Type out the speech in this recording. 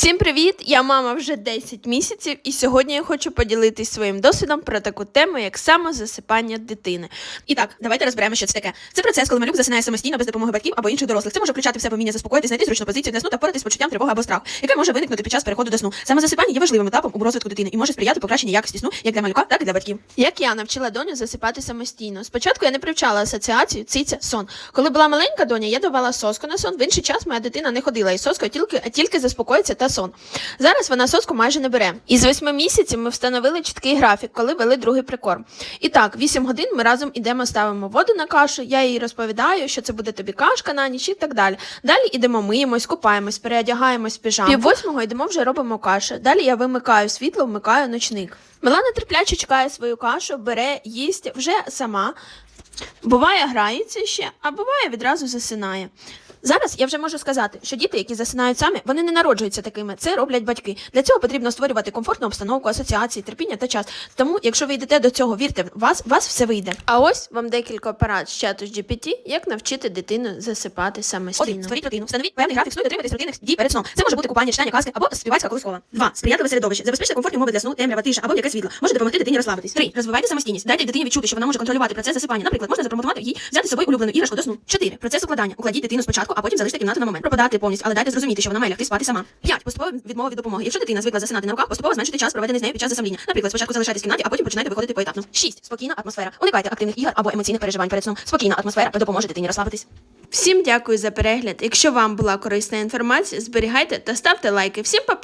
Всім привіт! Я мама вже 10 місяців, і сьогодні я хочу поділитись своїм досвідом про таку тему, як самозасипання дитини. І так, давайте розберемо, що це таке. Це процес, коли малюк засинає самостійно без допомоги батьків або інших дорослих. Це може включати в себе вміння заспокоїти, знайти зручну позицію для сну та впоратись з почуттям тривоги або страху, яке може виникнути під час переходу до сну. Саме засипання є важливим етапом у розвитку дитини і може сприяти покращенню якості сну як для малюка, так і для батьків. Як я навчила доню засипати самостійно. Спочатку я не привчала асоціацію циця сон. Коли була маленька доня, я давала соску на сон. В інший час моя дитина не ходила із соскою, тільки, а тільки заспокоїться та сон. Зараз вона соску майже не бере. Із восьми місяців ми встановили чіткий графік, коли вели другий прикорм. І так, 8 годин ми разом ідемо, ставимо воду на кашу. Я їй розповідаю, що це буде тобі кашка на ніч і так далі. Далі йдемо, миємось, купаємось, переодягаємось піжаму. Пів восьмого йдемо вже робимо кашу. Далі я вимикаю світло, вмикаю ночник. Милана терпляче чекає свою кашу, бере, їсть вже сама. Буває, грається ще, а буває відразу засинає. Зараз я вже можу сказати, що діти, які засинають самі, вони не народжуються такими. Це роблять батьки. Для цього потрібно створювати комфортну обстановку, асоціації, терпіння та час. Тому, якщо ви йдете до цього, вірте вас, вас все вийде. А ось вам декілька порад з чату з GPT, як навчити дитину засипати самостійно. Один, створіть рутину, встановіть певний графік сну дотримуйтесь рутинних дій перед сном. Це може бути купання, читання казки або співацька колискова. Два. Сприятливе середовище. Забезпечте комфортні умови для сну, темрява, тиша або яке світло. Може допомогти дитині розслабитись. Три. Розвивайте самостійність. Дайте дитині відчути, що вона може контролювати процес засипання. Наприклад, можна запропонувати їй взяти з собою улюблену іграшку до сну. Чотири. Процес укладання. Укладіть дитину спочатку, а потім залиште кімнату на момент. Пропадати повністю, але дайте зрозуміти, що вона має лягти спати сама. П'ять. Поступова відмова від допомоги. Якщо дитина звикла засинати на руках, поступово зменшуйте час, проведений з нею під час засамління. Наприклад, спочатку залишайтесь в кімнаті, а потім починайте виходити поетапно. Шість. Спокійна атмосфера. Уникайте активних ігор або емоційних переживань перед сном. Спокійна атмосфера допоможе дитині розслабитись. Всім дякую за перегляд. Якщо вам була корисна інформація, зберігайте та ставте лайки. Всім па